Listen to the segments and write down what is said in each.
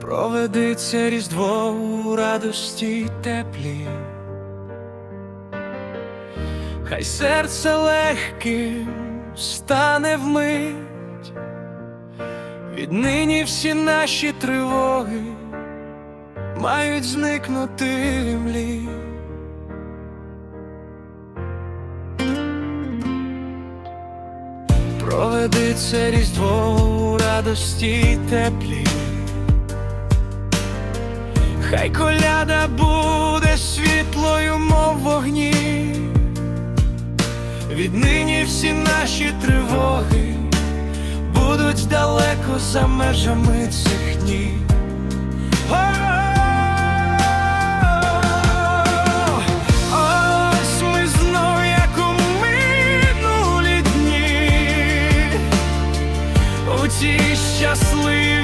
проведеться різдво у радості й теплі. Хай серце легким стане вмить, віднині всі наші тривоги мають зникнути в млі. Проведеться різдво у радості й теплі. Хай коляда буде світлою, мов вогні. Віднині всі наші тривоги будуть далеко за межами цих днів. Ті щасливі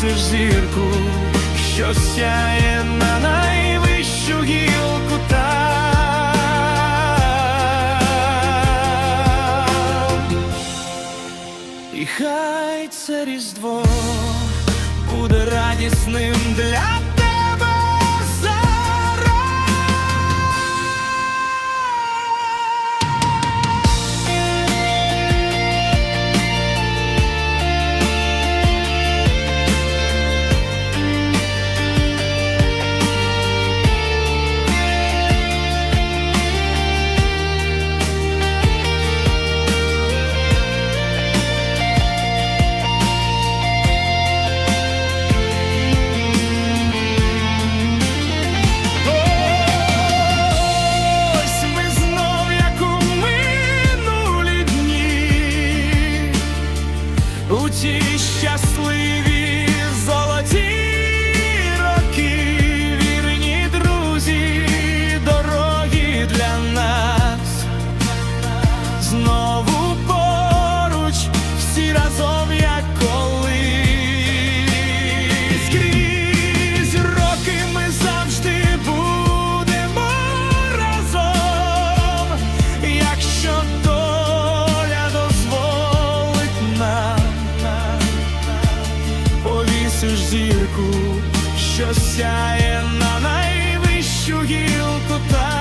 повісиш зірку, що сяє на найвищу гілку там. І хай це різдво буде радісним для повісиш зірку, що сяє на найвищу гілку та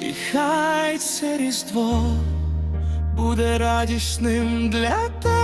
І хай це різдво буде радісним для тебе.